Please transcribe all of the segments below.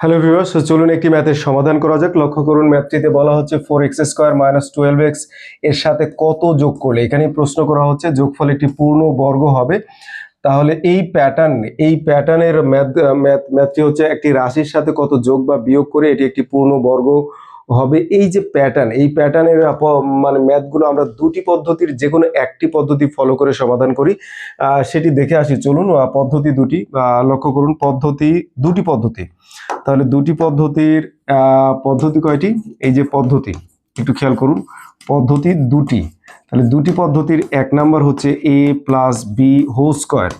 Hello viewers চলুন একটি ম্যাথের সমাধান করা যাক। লক্ষ্য করুন ম্যাথটিতে বলা হচ্ছে four X square minus twelve এক্সের সাথে কত যোগ করলে? এখানে প্রশ্ন করা হচ্ছে, যোগফল একটি পূর্ণ বর্গ হবে। তাহলে এই প্যাটার্ন এই প্যাটার্নের ম্যাথ ম্যাথ ম্যাথটি হচ্ছে একটি রাশির সাথে কত যোগ বা বিয়োগ করে এটি একটি পূর্ণ বর্গ হবে এই যে প্যাটার্ন এই প্যাটার্নের মানে ম্যাথগুলো আমরা দুটি পদ্ধতির যে কোনো একটি পদ্ধতি ফলো করে সমাধান করি। সেটি দেখে আসি। চলুন পদ্ধতি দুটি লক্ষ্য করুন, পদ্ধতি, দুটি পদ্ধতি। তাহলে দুটি পদ্ধতির পদ্ধতি কয়টি? এই যে পদ্ধতি, একটু খেয়াল করুন। পদ্ধতি দুটি। তাহলে দুটি পদ্ধতির এক নাম্বার হচ্ছে A plus B whole square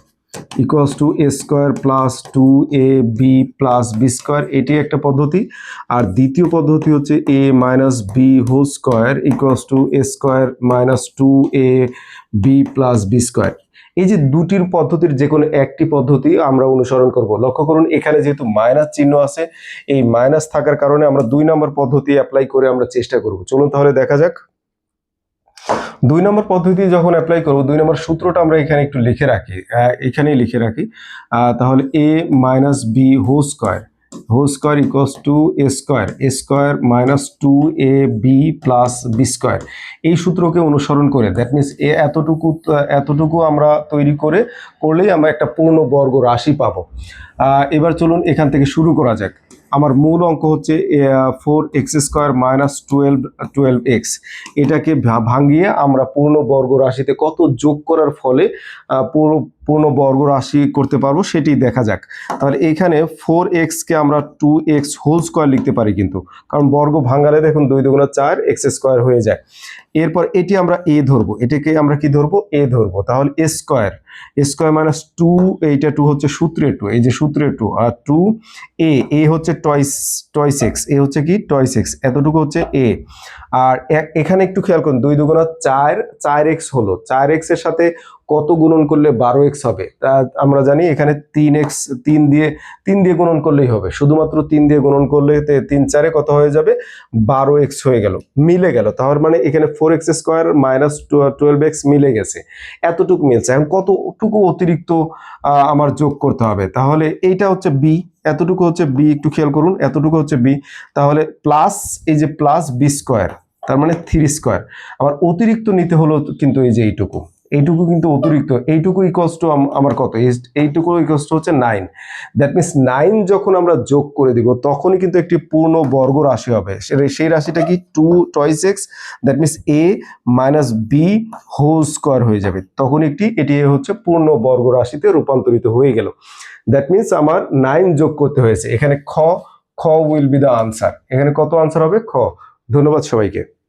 equals to A square plus two A B plus B square এটি একটা পদ্ধতি। আর দ্বিতীয় পদ্ধতি হচ্ছে A minus B whole square equals to A square minus two A B plus B square এই যে দুটির পদ্ধতির যে কোনো একটি পদ্ধতি আমরা অনুসরণ করব। লক্ষ্য করুন, এখানে যেহেতু মাইনাস চিহ্ন আছে, এই মাইনাস থাকার কারণে আমরা দুই নম্বর পদ্ধতি অ্যাপ্লাই করে আমরা চেষ্টা করব। চলুন তাহলে দেখা যাক। দুই নম্বর পদ্ধতি যখন অ্যাপ্লাই করব, দুই নম্বর সূত্রটা আমরা এখানে একটু লিখে রাখি এখানেই লিখে রাখি তাহলে A minus B whole square whole square equals to A square A square minus two A B plus B square এই সূত্রকে অনুসরণ করে দ্যাট মিনস এ এতটুকু এতটুকু আমরা তৈরি করে, করলেই আমরা একটা পূর্ণ বর্গ রাশি পাবো। এবার চলুন এখান থেকে শুরু করা যাক। আমার মূল অঙ্ক হচ্ছে four X square minus twelve twelve X এটাকে ভাঙিয়ে আমরা পূর্ণ বর্গ রাশিতে কত যোগ করার ফলে আহ, পুরো পূর্ণ বর্গ রাশি করতে পারব সেটি দেখা যাক। তাহলে এখানে ফোর এক্সকে আমরা টু এক্স হোল স্কোয়ার লিখতে পারি কিন্তু কারণ বর্গ ভাঙালে দেখুন দুই দুগুণা চার এক্স স্কোয়ার হয়ে যায়। এরপর এটি আমরা এ ধরবো এটাকে আমরা কি ধরবো? এ ধরবো। তাহলে a square square minus two, এইটা টু হচ্ছে সূত্রে টু, এই যে সূত্রে টু, আর টু, এ এ হচ্ছে টয়েস টয়েস এক্স এ হচ্ছে কি? টয়েস এক্স এতটুকু হচ্ছে এ। আর এখানে একটু খেয়াল করুন, দুই দুগুণা চার চার এক্স হলো, চার এক্সের সাথে কত গুণন করলে বারো এক্স হবে? তা আমরা জানি এখানে তিন এক্স তিন দিয়ে তিন দিয়ে গুণন করলেই হবে। শুধুমাত্র তিন দিয়ে গুণন করলে তিন চারে কত হয়ে যাবে? বারো এক্স হয়ে গেল। মিলে গেল। তাহলে মানে এখানে four x square minus twelve x মিলে গেছে। এতটুকু মিলছে। এখন কতটুকু অতিরিক্ত আমার যোগ করতে হবে? তাহলে এইটা হচ্ছে বি এতটুকু হচ্ছে বি একটু খেয়াল করুন, এতটুকু হচ্ছে বি তাহলে প্লাস এই যে প্লাস বি স্কোয়ার তার মানে থ্রি স্কোয়ার আবার অতিরিক্ত নিতে হলো কিন্তু এই যে এইটুকু। এইটুকু কিন্তু অতিরিক্ত, এইটুকু ইকোয়াস টু আমার কত? এই- এইটুকু ইকোয়াস টু হচ্ছে নাইন দ্যাট মিনস নাইন যখন আমরা যোগ করে দিব, তখনই কিন্তু একটি পূর্ণ বর্গ রাশি হবে। সেই রাশিটা কি? Two twice x that means a minus b whole square হয়ে যাবে। তখন একটি, এটি হচ্ছে পূর্ণ বর্গ রাশিতে রূপান্তরিত হয়ে গেল। দ্যাট মিনস আমার নাইন যোগ করতে হয়েছে। এখানে খ খ উইল বি দ্য আনসার এখানে কত আনসার হবে? খ। ধন্যবাদ সবাইকে।